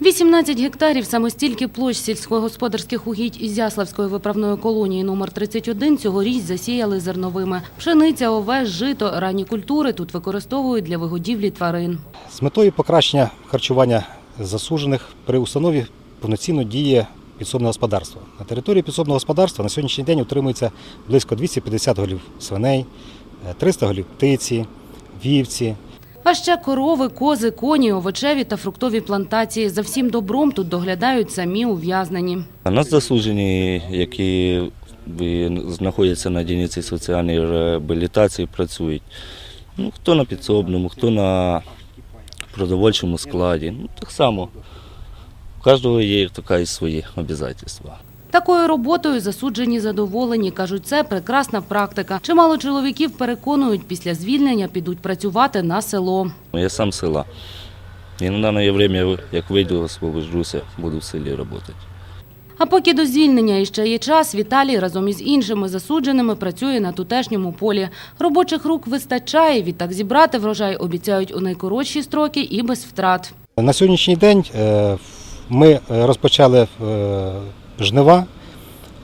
18 гектарів самостільки площ сільськогосподарських угідь Ізяславської виправної колонії номер 31 цьогоріч засіяли зерновими. Пшениця, овес, жито, ранні культури тут використовують для вигодівлі тварин. З метою покращення харчування засуджених при установі повноцінно діє підсобне господарство. На території підсобного господарства на сьогоднішній день утримується близько 250 голів свиней, е, 300 голів птиці, вівці. А ще корови, кози, коні, овочеві та фруктові плантації. За всім добром тут доглядають самі ув'язнені. А нас засуджені, які знаходяться на дільниці соціальної реабілітації, працюють. Ну, хто на підсобному, хто на продовольчому складі. Ну, так само. У кожного є така і свої обов'язки. Такою роботою засуджені задоволені. Кажуть, це прекрасна практика. Чимало чоловіків переконують, після звільнення підуть працювати на село. Я сам села. І на дане время, як вийду, освобожуся, буду в селі працювати. А поки до звільнення іще є час, Віталій разом із іншими засудженими працює на тутешньому полі. Робочих рук вистачає, відтак зібрати врожай обіцяють у найкоротші строки і без втрат. На сьогоднішній день е, ми розпочали е, жнива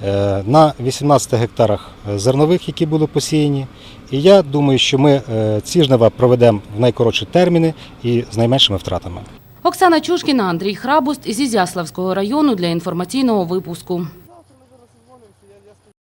е, на 18 гектарах зернових, які були посіяні. І я думаю, що ми е, ці жнива проведемо в найкоротші терміни і з найменшими втратами. Оксана Чушкіна, Андрій Храбуст із Ізяславського району для інформаційного випуску.